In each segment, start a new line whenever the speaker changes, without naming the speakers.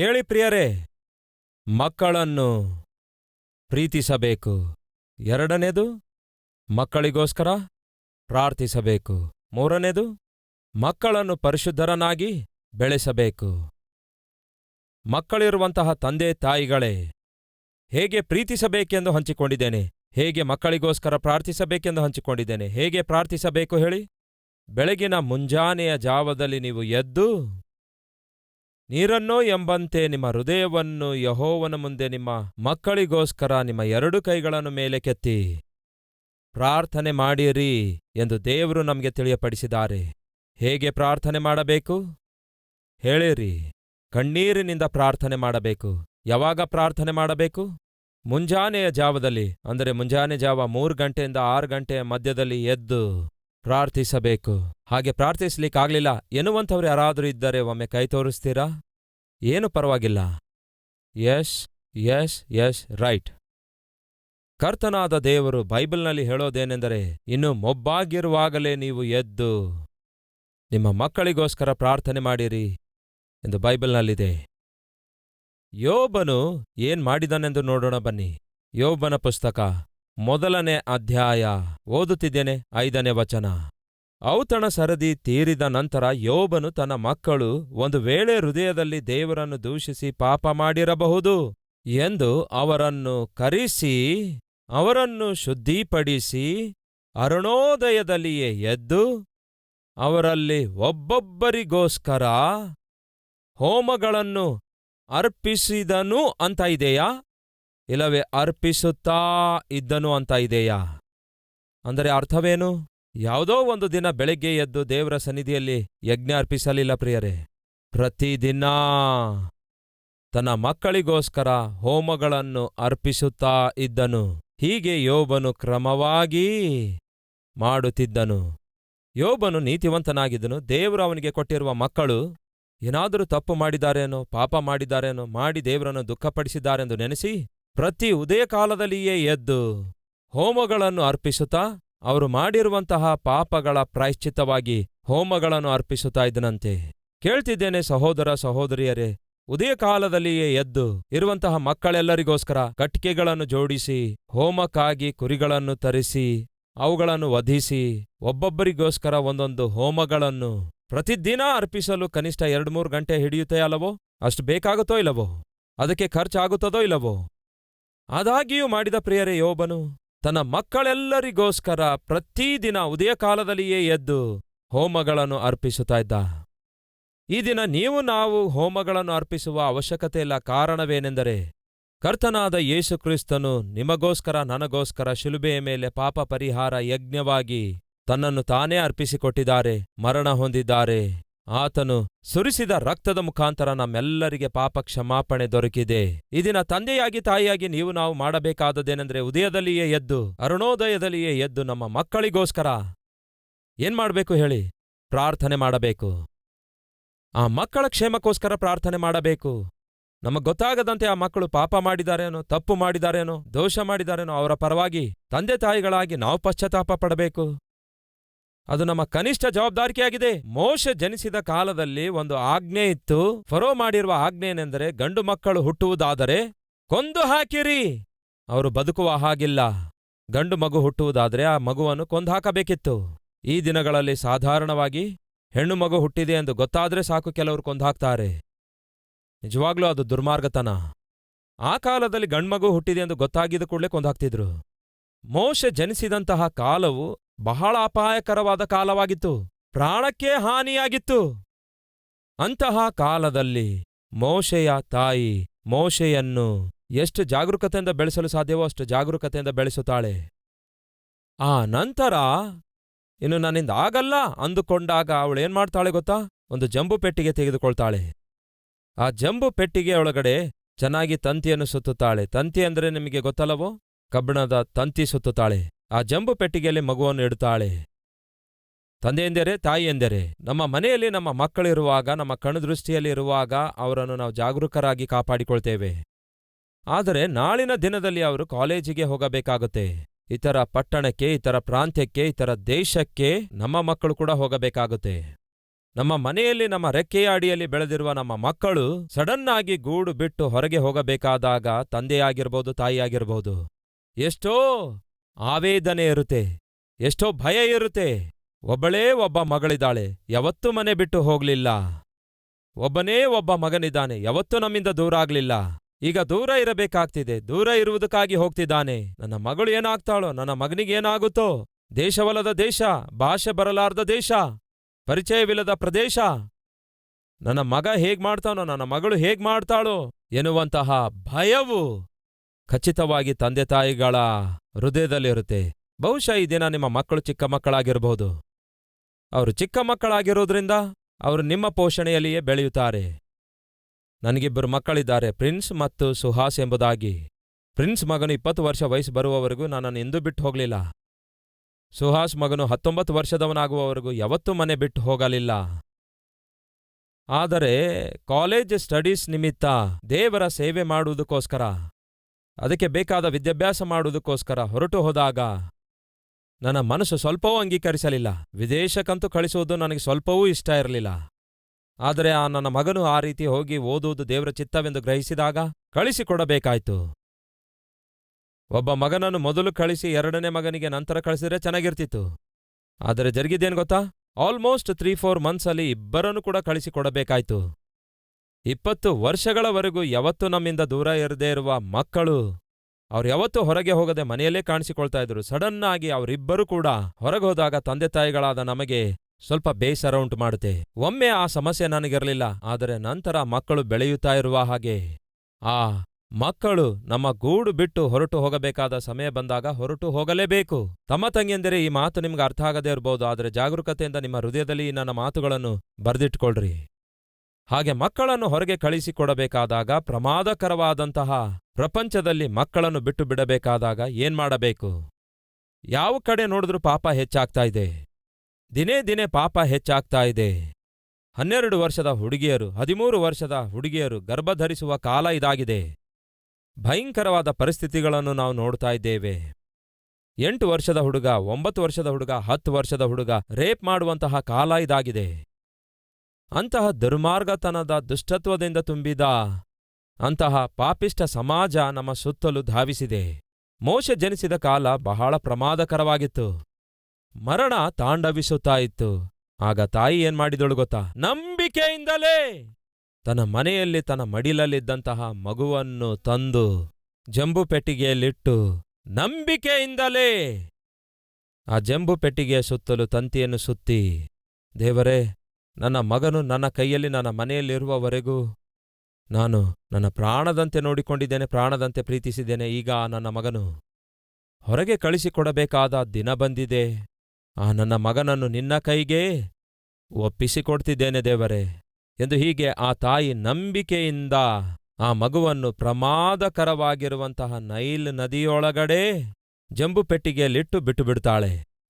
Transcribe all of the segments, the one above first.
ಕೇಳಿ ಪ್ರಿಯರೇ, ಮಕ್ಕಳನ್ನು ಪ್ರೀತಿಸಬೇಕು. ಎರಡನೇದು, ಮಕ್ಕಳಿಗೋಸ್ಕರ ಪ್ರಾರ್ಥಿಸಬೇಕು. ಮೂರನೇದು, ಮಕ್ಕಳನ್ನು ಪರಿಶುದ್ಧರನಾಗಿ ಬೆಳೆಸಬೇಕು. ಮಕ್ಕಳಿರುವಂತಹ ತಂದೆ ತಾಯಿಗಳೇ, ಹೇಗೆ ಪ್ರೀತಿಸಬೇಕೆಂದು ಹಂಚಿಕೊಂಡಿದ್ದೇನೆ, ಹೇಗೆ ಮಕ್ಕಳಿಗೋಸ್ಕರ ಪ್ರಾರ್ಥಿಸಬೇಕೆಂದು ಹಂಚಿಕೊಂಡಿದ್ದೇನೆ, ಹೇಗೆ ಪ್ರಾರ್ಥಿಸಬೇಕು ಹೇಳಿ? ಬೆಳಗಿನ ಮುಂಜಾನೆಯ ಜಾವದಲ್ಲಿ ನೀವು ಎದ್ದು ನೀರನ್ನೋ ಎಂಬಂತೆ ನಿಮ್ಮ ಹೃದಯವನ್ನು ಯಹೋವನ ಮುಂದೆ ನಿಮ್ಮ ಮಕ್ಕಳಿಗೋಸ್ಕರ ನಿಮ್ಮ ಎರಡು ಕೈಗಳನ್ನು ಮೇಲೆ ಕೆತ್ತಿ. ಪ್ರಾರ್ಥನೆ ಮಾಡಿರಿ ಎಂದು ದೇವರು ನಮಗೆ ತಿಳಿಯಪಡಿಸಿದ್ದಾರೆ. ಹೇಗೆ ಪ್ರಾರ್ಥನೆ ಮಾಡಬೇಕು? ಹೇಳಿರಿ. ಕಣ್ಣೀರಿನಿಂದ ಪ್ರಾರ್ಥನೆ ಮಾಡಬೇಕು. ಯಾವಾಗ ಪ್ರಾರ್ಥನೆ ಮಾಡಬೇಕು? ಮುಂಜಾನೆಯ ಜಾವದಲ್ಲಿ, ಅಂದರೆ ಮುಂಜಾನೆ ಜಾವ ಮೂರು ಗಂಟೆಯಿಂದ ಆರು ಗಂಟೆಯ ಮಧ್ಯದಲ್ಲಿ ಎದ್ದು. ಪ್ರಾರ್ಥಿಸಬೇಕು. ಹಾಗೆ ಪ್ರಾರ್ಥಿಸ್ಲಿಕ್ಕಾಗ್ಲಿಲ್ಲ. ಎನ್ನುವಂಥವ್ರು ಯಾರಾದರೂ ಇದ್ದರೆ ಒಮ್ಮೆ ಕೈ ತೋರಿಸ್ತೀರಾ? ಏನು ಪರವಾಗಿಲ್ಲ. Yes yes yes right. ಕರ್ತನಾದ ದೇವರು ಬೈಬಲ್ನಲ್ಲಿ ಹೇಳೋದೇನೆಂದರೆ, ಇನ್ನು ಮೊಬ್ಬಾಗಿರುವಾಗಲೇ ನೀವು ಎದ್ದು ನಿಮ್ಮ ಮಕ್ಕಳಿಗೋಸ್ಕರ ಪ್ರಾರ್ಥನೆ ಮಾಡಿರಿ ಎಂದು ಬೈಬಲ್ನಲ್ಲಿದೆ. ಯೋಬನು ಏನ್ ಮಾಡಿದನೆಂದು ನೋಡೋಣ ಬನ್ನಿ. ಯೋಬನ ಪುಸ್ತಕ. ಮೊದಲನೇ ಅಧ್ಯಾಯ. ಓದುತ್ತಿದ್ದೇನೆ ಐದನೇ ವಚನ. ಔತಣ ಸರದಿ ತೀರಿದ ನಂತರ ಯೋಬನು ತನ್ನ ಮಕ್ಕಳು ಒಂದು ವೇಳೆ ಹೃದಯದಲ್ಲಿ ದೇವರನ್ನು ದೂಷಿಸಿ ಪಾಪ ಮಾಡಿರಬಹುದು ಎಂದು ಅವರನ್ನು ಕರೆಸಿ, ಅವರನ್ನು ಶುದ್ಧೀಪಡಿಸಿ, ಅರುಣೋದಯದಲ್ಲಿಯೇ ಎದ್ದು ಅವರಲ್ಲಿ ಒಬ್ಬೊಬ್ಬರಿಗೋಸ್ಕರ ಹೋಮಗಳನ್ನು ಅರ್ಪಿಸಿದನು ಅಂತ ಇದೆಯಾ? ಇಲ್ಲವೇ, ಅರ್ಪಿಸುತ್ತಾ ಇದ್ದನು ಅಂತ ಇದೆಯಾ? ಅಂದರೆ ಅರ್ಥವೇನು? ಯಾವುದೋ ಒಂದು ದಿನ ಬೆಳಗ್ಗೆ ಎದ್ದು ದೇವರ ಸನ್ನಿಧಿಯಲ್ಲಿ ಯಜ್ಞ ಅರ್ಪಿಸಲಿಲ್ಲ ಪ್ರಿಯರೇ. ಪ್ರತಿದಿನ ತನ್ನ ಮಕ್ಕಳಿಗೋಸ್ಕರ ಹೋಮಗಳನ್ನು ಅರ್ಪಿಸುತ್ತಾ ಇದ್ದನು. ಹೀಗೆ ಯೋಬನು ಕ್ರಮವಾಗಿ ಮಾಡುತ್ತಿದ್ದನು. ಯೋಬನು ನೀತಿವಂತನಾಗಿದ್ದನು. ದೇವರು ಅವನಿಗೆ ಕೊಟ್ಟಿರುವ ಮಕ್ಕಳು ಏನಾದರೂ ತಪ್ಪು ಮಾಡಿದಾರೇನೋ, ಪಾಪ ಮಾಡಿದಾರೇನೋ, ಮಾಡಿ ದೇವರನ್ನು ದುಃಖಪಡಿಸಿದ್ದಾರೆಂದು ನೆನೆಸಿ ಪ್ರತಿ ಉದಯ ಕಾಲದಲ್ಲಿಯೇ ಎದ್ದು ಹೋಮಗಳನ್ನು ಅರ್ಪಿಸುತ್ತಾ ಅವರು ಮಾಡಿರುವಂತಹ ಪಾಪಗಳ ಪ್ರಾಯಶ್ಚಿತ್ತವಾಗಿ ಹೋಮಗಳನ್ನು ಅರ್ಪಿಸುತ್ತಾ ಇದ್ದನಂತೆ. ಕೇಳ್ತಿದ್ದೇನೆ ಸಹೋದರ ಸಹೋದರಿಯರೇ ಉದಯ ಕಾಲದಲ್ಲಿಯೇ ಎದ್ದು ಇರುವಂತಹ ಮಕ್ಕಳೆಲ್ಲರಿಗೋಸ್ಕರ ಕಟ್ಟಿಗೆಗಳನ್ನು ಜೋಡಿಸಿ, ಹೋಮಕ್ಕಾಗಿ ಕುರಿಗಳನ್ನು ತರಿಸಿ, ಅವುಗಳನ್ನು ವಧಿಸಿ, ಒಬ್ಬೊಬ್ಬರಿಗೋಸ್ಕರ ಒಂದೊಂದು ಹೋಮಗಳನ್ನು ಪ್ರತಿದಿನ ಅರ್ಪಿಸಲು ಕನಿಷ್ಠ ಎರಡು ಮೂರು ಗಂಟೆ ಹಿಡಿಯುತ್ತೆ ಅಲ್ಲವೋ? ಅಷ್ಟು ಬೇಕಾಗುತ್ತೋ ಇಲ್ಲವೋ? ಅದಕ್ಕೆ ಖರ್ಚಾಗುತ್ತದೋ ಇಲ್ಲವೋ? ಆದಾಗಿಯೂ ಮಾಡಿದ ಪ್ರಿಯರೇ ಯೋಬನು, ತನ್ನ ಮಕ್ಕಳೆಲ್ಲರಿಗೋಸ್ಕರ ಪ್ರತಿದಿನ ಉದಯ ಕಾಲದಲ್ಲಿಯೇ ಎದ್ದು ಹೋಮಗಳನ್ನು ಅರ್ಪಿಸುತ್ತಾ ಇದ್ದ. ಈ ದಿನ ನೀವು ನಾವು ಹೋಮಗಳನ್ನು ಅರ್ಪಿಸುವ ಅವಶ್ಯಕತೆ ಇಲ್ಲ. ಕಾರಣವೇನೆಂದರೆ, ಕರ್ತನಾದ ಯೇಸು ಕ್ರಿಸ್ತನು ನಿಮಗೋಸ್ಕರ ನನಗೋಸ್ಕರ ಶಿಲುಬೆಯ ಮೇಲೆ ಪಾಪ ಪರಿಹಾರ ಯಜ್ಞವಾಗಿ ತನ್ನನ್ನು ತಾನೇ ಅರ್ಪಿಸಿಕೊಟ್ಟಿದ್ದಾರೆ, ಮರಣ ಹೊಂದಿದ್ದಾರೆ. ಆತನು ಸುರಿಸಿದ ರಕ್ತದ ಮುಖಾಂತರ ನಮ್ಮೆಲ್ಲರಿಗೆ ಪಾಪ ಕ್ಷಮಾಪಣೆ ದೊರಕಿದೆ. ಇದಿನ ತಂದೆಯಾಗಿ ತಾಯಿಯಾಗಿ ನೀವು ನಾವು ಮಾಡಬೇಕಾದದ್ದೇನೆಂದ್ರೆ ಉದಯದಲ್ಲಿಯೇ ಎದ್ದು, ಅರುಣೋದಯದಲ್ಲಿಯೇ ಎದ್ದು ನಮ್ಮ ಮಕ್ಕಳಿಗೋಸ್ಕರ ಏನ್ ಮಾಡಬೇಕು ಹೇಳಿ? ಪ್ರಾರ್ಥನೆ ಮಾಡಬೇಕು. ಆ ಮಕ್ಕಳ ಕ್ಷೇಮಕ್ಕೋಸ್ಕರ ಪ್ರಾರ್ಥನೆ ಮಾಡಬೇಕು. ನಮಗೆ ಗೊತ್ತಾಗದಂತೆ ಆ ಮಕ್ಕಳು ಪಾಪ ಮಾಡಿದಾರೇನೋ, ತಪ್ಪು ಮಾಡಿದಾರೇನೋ, ದೋಷ ಮಾಡಿದಾರೇನೋ, ಅವರ ಪರವಾಗಿ ತಂದೆ ತಾಯಿಗಳಾಗಿ ನಾವು ಪಶ್ಚಾತ್ತಾಪ ಪಡಬೇಕು. ಅದು ನಮ್ಮ ಕನಿಷ್ಠ ಜವಾಬ್ದಾರಿಕೆಯಾಗಿದೆ ಮೋಶ ಜನಿಸಿದ ಕಾಲದಲ್ಲಿ ಒಂದು ಆಜ್ಞೆ ಇತ್ತು. ಫರೋ ಮಾಡಿರುವ ಆಜ್ಞೆ ಏನೆಂದರೆ ಗಂಡು ಮಕ್ಕಳು ಹುಟ್ಟುವುದಾದರೆ, ಕೊಂದು ಹಾಕಿರಿ. ಅವರು ಬದುಕುವ ಹಾಗಿಲ್ಲ. ಗಂಡು ಮಗು ಹುಟ್ಟುವುದಾದರೆ ಆ ಮಗುವನ್ನು ಕೊಂದು ಹಾಕಬೇಕಿತ್ತು. ಈ ದಿನಗಳಲ್ಲಿ ಸಾಧಾರಣವಾಗಿ ಹೆಣ್ಣು ಮಗು ಹುಟ್ಟಿದೆ ಎಂದು ಗೊತ್ತಾದರೆ ಸಾಕು ಕೆಲವರು ಕೊಂದಾಕ್ತಾರೆ ನಿಜವಾಗ್ಲೂ ಅದು ದುರ್ಮಾರ್ಗತನ. ಆ ಕಾಲದಲ್ಲಿ ಗಂಡ್ಮಗು ಹುಟ್ಟಿದೆ ಎಂದು ಗೊತ್ತಾಗಿದ ಕೂಡಲೇ ಕೊಂದಾಕ್ತಿದ್ರು ಮೋಶ ಜನಿಸಿದಂತಹ ಕಾಲವು ಬಹಳ ಅಪಾಯಕರವಾದ ಕಾಲವಾಗಿತ್ತು. ಪ್ರಾಣಕ್ಕೆ ಹಾನಿಯಾಗಿತ್ತು. ಅಂತಹ ಕಾಲದಲ್ಲಿ ಮೋಶೆಯ ತಾಯಿ ಮೋಶೆಯನ್ನು ಎಷ್ಟು ಜಾಗರೂಕತೆಯಿಂದ ಬೆಳೆಸಲು ಸಾಧ್ಯವೋ ಅಷ್ಟು ಜಾಗರೂಕತೆಯಿಂದ ಬೆಳೆಸುತ್ತಾಳೆ. ಆ ನಂತರ ಇನ್ನು ನನ್ನಿಂದ ಆಗಲ್ಲ ಅಂದುಕೊಂಡಾಗ ಅವಳೇನ್ ಮಾಡ್ತಾಳೆ ಗೊತ್ತಾ? ಒಂದು ಜಂಬು ಪೆಟ್ಟಿಗೆ ತೆಗೆದುಕೊಳ್ತಾಳೆ. ಆ ಜಂಬು ಪೆಟ್ಟಿಗೆ ಒಳಗಡೆ ಚೆನ್ನಾಗಿ ತಂತಿಯನ್ನು ಸುತ್ತುತ್ತಾಳೆ. ತಂತಿ ಅಂದರೆ ನಿಮಗೆ ಗೊತ್ತಲ್ಲವೋ? ಕಬ್ಬಿಣದ ತಂತಿ ಸುತ್ತುತ್ತಾಳೆ. ಆ ಜಂಬು ಪೆಟ್ಟಿಗೆಯಲ್ಲಿ ಮಗುವನ್ನು ಇಡುತ್ತಾಳೆ ತಂದೆಯೆಂದರೆ, ತಾಯಿಯೆಂದರೆ, ನಮ್ಮ ಮನೆಯಲ್ಲಿ ನಮ್ಮ ಮಕ್ಕಳಿರುವಾಗ, ನಮ್ಮ ಕಣದೃಷ್ಟಿಯಲ್ಲಿ ಇರುವಾಗ ಅವರನ್ನು ನಾವು ಜಾಗರೂಕರಾಗಿ ಕಾಪಾಡಿಕೊಳ್ತೇವೆ. ಆದರೆ ನಾಳಿನ ದಿನದಲ್ಲಿ ಅವರು ಕಾಲೇಜಿಗೆ ಹೋಗಬೇಕಾಗುತ್ತೆ. ಇತರ ಪಟ್ಟಣಕ್ಕೆ, ಇತರ ಪ್ರಾಂತ್ಯಕ್ಕೆ, ಇತರ ದೇಶಕ್ಕೆ ನಮ್ಮ ಮಕ್ಕಳು ಕೂಡ ಹೋಗಬೇಕಾಗುತ್ತೆ. ನಮ್ಮ ಮನೆಯಲ್ಲಿ, ನಮ್ಮ ರೆಕ್ಕೆಯ ಅಡಿಯಲ್ಲಿ ಬೆಳೆದಿರುವ ನಮ್ಮ ಮಕ್ಕಳು ಸಡನ್ ಆಗಿ ಗೂಡು ಬಿಟ್ಟು ಹೊರಗೆ ಹೋಗಬೇಕಾದಾಗ ತಂದೆಯಾಗಿರ್ಬೋದು, ತಾಯಿಯಾಗಿರ್ಬೋದು. ಎಷ್ಟೋ ಆವೇದನೆ ಇರುತ್ತೆ. ಎಷ್ಟೋ ಭಯ ಇರುತ್ತೆ. ಒಬ್ಬಳೇ ಒಬ್ಬ ಮಗಳಿದ್ದಾಳೆ. ಯಾವತ್ತೂ ಮನೆ ಬಿಟ್ಟು ಹೋಗ್ಲಿಲ್ಲ. ಒಬ್ಬನೇ ಒಬ್ಬ ಮಗನಿದ್ದಾನೆ. ಯಾವತ್ತೂ ನಮ್ಮಿಂದ ದೂರ ಆಗ್ಲಿಲ್ಲ. ಈಗ ದೂರ ಇರಬೇಕಾಗ್ತಿದೆ. ದೂರ ಇರುವುದಕ್ಕಾಗಿ ಹೋಗ್ತಿದ್ದಾನೆ. ನನ್ನ ಮಗಳು ಏನಾಗ್ತಾಳೋ, ನನ್ನ ಮಗನಿಗೇನಾಗುತ್ತೋ ದೇಶವಲ್ಲದ ದೇಶ, ಭಾಷೆ ಬರಲಾರ್ದ ದೇಶ, ಪರಿಚಯವಿಲ್ಲದ ಪ್ರದೇಶ. ನನ್ನ ಮಗ ಹೇಗ್ ಮಾಡ್ತಾನೋ, ನನ್ನ ಮಗಳು ಹೇಗ್ ಮಾಡ್ತಾಳೋ ಎನ್ನುವಂತಹ ಭಯವು. ಖಚಿತವಾಗಿ ತಂದೆ ತಾಯಿಗಳ ಹೃದಯದಲ್ಲಿರುತ್ತೆ. ಬಹುಶಃ ಈ ದಿನ ನಿಮ್ಮ ಮಕ್ಕಳು ಚಿಕ್ಕ ಮಕ್ಕಳಾಗಿರಬಹುದು ಅವರು ಚಿಕ್ಕ ಮಕ್ಕಳಾಗಿರೋದ್ರಿಂದ ಅವರು ನಿಮ್ಮ ಪೋಷಣೆಯಲ್ಲಿಯೇ ಬೆಳೆಯುತ್ತಾರೆ. ನನಗಿಬ್ಬರು ಮಕ್ಕಳಿದ್ದಾರೆ, ಪ್ರಿನ್ಸ್ ಮತ್ತು ಸುಹಾಸ್ ಎಂಬುದಾಗಿ. ಪ್ರಿನ್ಸ್ ಮಗನು ಇಪ್ಪತ್ತು ವರ್ಷ ವಯಸ್ಸು ಬರುವವರೆಗೂ ನನ್ನನ್ನು ಎಂದೂ ಬಿಟ್ಟು ಹೋಗಲಿಲ್ಲ. ಸುಹಾಸ್ ಮಗನು ಹತ್ತೊಂಬತ್ತು ವರ್ಷದವನಾಗುವವರೆಗೂ ಯಾವತ್ತೂ ಮನೆ ಬಿಟ್ಟು ಹೋಗಲಿಲ್ಲ. ಆದರೆ ಕಾಲೇಜ್ ಸ್ಟಡೀಸ್ ನಿಮಿತ್ತ ದೇವರ ಸೇವೆ ಮಾಡುವುದಕ್ಕೋಸ್ಕರ ಅದಕ್ಕೆ ಬೇಕಾದ ವಿದ್ಯಾಭ್ಯಾಸ ಮಾಡುವುದಕ್ಕೋಸ್ಕರ ಹೊರಟು ಹೋದಾಗ, ನನ್ನ ಮನಸ್ಸು ಸ್ವಲ್ಪವೂ ಅಂಗೀಕರಿಸಲಿಲ್ಲ. ವಿದೇಶಕ್ಕಂತೂ ಕಳಿಸುವುದು ನನಗೆ ಸ್ವಲ್ಪವೂ ಇಷ್ಟ ಇರಲಿಲ್ಲ. ಆದರೆ ಆ ನನ್ನ ಮಗನು ಆ ರೀತಿ ಹೋಗಿ ಓದುವುದು ದೇವರ ಚಿತ್ತವೆಂದು ಗ್ರಹಿಸಿದಾಗ ಕಳಿಸಿಕೊಡಬೇಕಾಯಿತು. ಒಬ್ಬ ಮಗನನ್ನು ಮೊದಲು ಕಳಿಸಿ ಎರಡನೇ ಮಗನಿಗೆ ನಂತರ ಕಳಿಸಿದ್ರೆ ಚೆನ್ನಾಗಿರ್ತಿತ್ತು. ಆದರೆ ಜರುಗಿದೇನು ಗೊತ್ತಾ? ಆಲ್ಮೋಸ್ಟ್ ತ್ರೀ ಫೋರ್ ಮಂತ್ಸಲ್ಲಿ ಇಬ್ಬರನ್ನು ಕೂಡ ಕಳಿಸಿಕೊಡಬೇಕಾಯ್ತು. ಇಪ್ಪತ್ತು ವರ್ಷಗಳವರೆಗೂ ಯಾವತ್ತೂ ನಮ್ಮಿಂದ ದೂರ ಇರದೇ ಇರುವ ಮಕ್ಕಳು, ಅವ್ರು ಯಾವತ್ತೂ ಹೊರಗೆ ಹೋಗದೆ ಮನೆಯಲ್ಲೇ ಕಾಣಿಸಿಕೊಳ್ತಾ ಇದ್ರು. ಸಡನ್ ಆಗಿ ಅವರಿಬ್ಬರೂ ಕೂಡ ಹೊರಗೆ ಹೋದಾಗ ತಂದೆ ತಾಯಿಗಳಾದ ನಮಗೆ ಸ್ವಲ್ಪ ಬೇಸರ ಉಂಟು ಮಾಡುತ್ತೆ. ಒಮ್ಮೆ ಆ ಸಮಸ್ಯೆ ನನಗಿರಲಿಲ್ಲ, ಆದರೆ ನಂತರ ಮಕ್ಕಳು ಬೆಳೆಯುತ್ತಾ ಇರುವ ಹಾಗೆ ಆ ಮಕ್ಕಳು ನಮ್ಮ ಗೂಡು ಬಿಟ್ಟು ಹೊರಟು ಹೋಗಬೇಕಾದ ಸಮಯ ಬಂದಾಗ ಹೊರಟು ಹೋಗಲೇಬೇಕು. ತಮ್ಮ ತಂಗಿಯಂದರೆ, ಈ ಮಾತು ನಿಮ್ಗೆ ಅರ್ಥ ಆಗದೇ ಇರಬಹುದು ಆದರೆ ಜಾಗರೂಕತೆಯಿಂದ ನಿಮ್ಮ ಹೃದಯದಲ್ಲಿ ನನ್ನ ಮಾತುಗಳನ್ನು ಬರೆದಿಟ್ಕೊಳ್ರಿ. ಹಾಗೆ ಮಕ್ಕಳನ್ನು ಹೊರಗೆ ಕಳಿಸಿಕೊಡಬೇಕಾದಾಗ ಪ್ರಮಾದಕರವಾದಂತಹ ಪ್ರಪಂಚದಲ್ಲಿ ಮಕ್ಕಳನ್ನು ಬಿಟ್ಟು ಬಿಡಬೇಕಾದಾಗ ಏನ್ ಮಾಡಬೇಕು? ಯಾವ ಕಡೆ ನೋಡಿದ್ರೂ ಪಾಪ ಹೆಚ್ಚಾಗ್ತಾ ಇದೆ. ದಿನೇ ದಿನೇ ಪಾಪ ಹೆಚ್ಚಾಗ್ತಾ ಇದೆ. ಹನ್ನೆರಡು ವರ್ಷದ ಹುಡುಗಿಯರು, ಹದಿಮೂರು ವರ್ಷದ ಹುಡುಗಿಯರು ಗರ್ಭಧರಿಸುವ ಕಾಲ ಇದಾಗಿದೆ. ಭಯಂಕರವಾದ ಪರಿಸ್ಥಿತಿಗಳನ್ನು ನಾವು ನೋಡ್ತಾ ಇದ್ದೇವೆ. ಎಂಟು ವರ್ಷದ ಹುಡುಗ, ಒಂಬತ್ತು ವರ್ಷದ ಹುಡುಗ, ಹತ್ತು ವರ್ಷದ ಹುಡುಗ ರೇಪ್ ಮಾಡುವಂತಹ ಕಾಲ ಇದಾಗಿದೆ. ಅಂತಹ ದುರ್ಮಾರ್ಗತನದ ದುಷ್ಟತ್ವದಿಂದ ತುಂಬಿದ ಅಂತಹ ಪಾಪಿಷ್ಟ ಸಮಾಜ ನಮ್ಮ ಸುತ್ತಲೂ ಧಾವಿಸಿದೆ. ಮೋಶ ಜನಿಸಿದ ಕಾಲ ಬಹಳ ಪ್ರಮಾದಕರವಾಗಿತ್ತು. ಮರಣ ತಾಂಡವಿಸುತ್ತಾ ಇತ್ತು ಆಗ ತಾಯಿ ಏನ್ಮಾಡಿದಳು ಗೊತ್ತಾ? ನಂಬಿಕೆಯಿಂದಲೇ ತನ್ನ ಮನೆಯಲ್ಲಿ ತನ್ನ ಮಡಿಲಲ್ಲಿದ್ದಂತಹ ಮಗುವನ್ನು ತಂದು ಜಂಬು ಪೆಟ್ಟಿಗೆಯಲ್ಲಿಟ್ಟು ನಂಬಿಕೆಯಿಂದಲೇ ಆ ಜಂಬು ಪೆಟ್ಟಿಗೆಯ ಸುತ್ತಲೂ ತಂತಿಯನ್ನು ಸುತ್ತಿ, ದೇವರೇ ನನ್ನ ಮಗನು ನನ್ನ ಕೈಯಲ್ಲಿ ನನ್ನ ಮನೆಯಲ್ಲಿರುವವರೆಗೂ ನಾನು ನನ್ನ ಪ್ರಾಣದಂತೆ ನೋಡಿಕೊಂಡಿದ್ದೇನೆ, ಪ್ರಾಣದಂತೆ ಪ್ರೀತಿಸಿದ್ದೇನೆ. ಈಗ ನನ್ನ ಮಗನು ಹೊರಗೆ ಕಳಿಸಿಕೊಡಬೇಕಾದ ದಿನ ಬಂದಿದೆ. ಆ ನನ್ನ ಮಗನನ್ನು ನಿನ್ನ ಕೈಗೆ ಒಪ್ಪಿಸಿಕೊಡ್ತಿದ್ದೇನೆ ದೇವರೇ ಎಂದು ಹೀಗೆ ಆ ತಾಯಿ ನಂಬಿಕೆಯಿಂದ ಆ ಮಗುವನ್ನು ಪ್ರಮಾದಕರವಾಗಿರುವಂತಹ ನೈಲ್ ನದಿಯೊಳಗಡೆ ಜಂಬು ಪೆಟ್ಟಿಗೆಯಲ್ಲಿಟ್ಟು ಬಿಟ್ಟು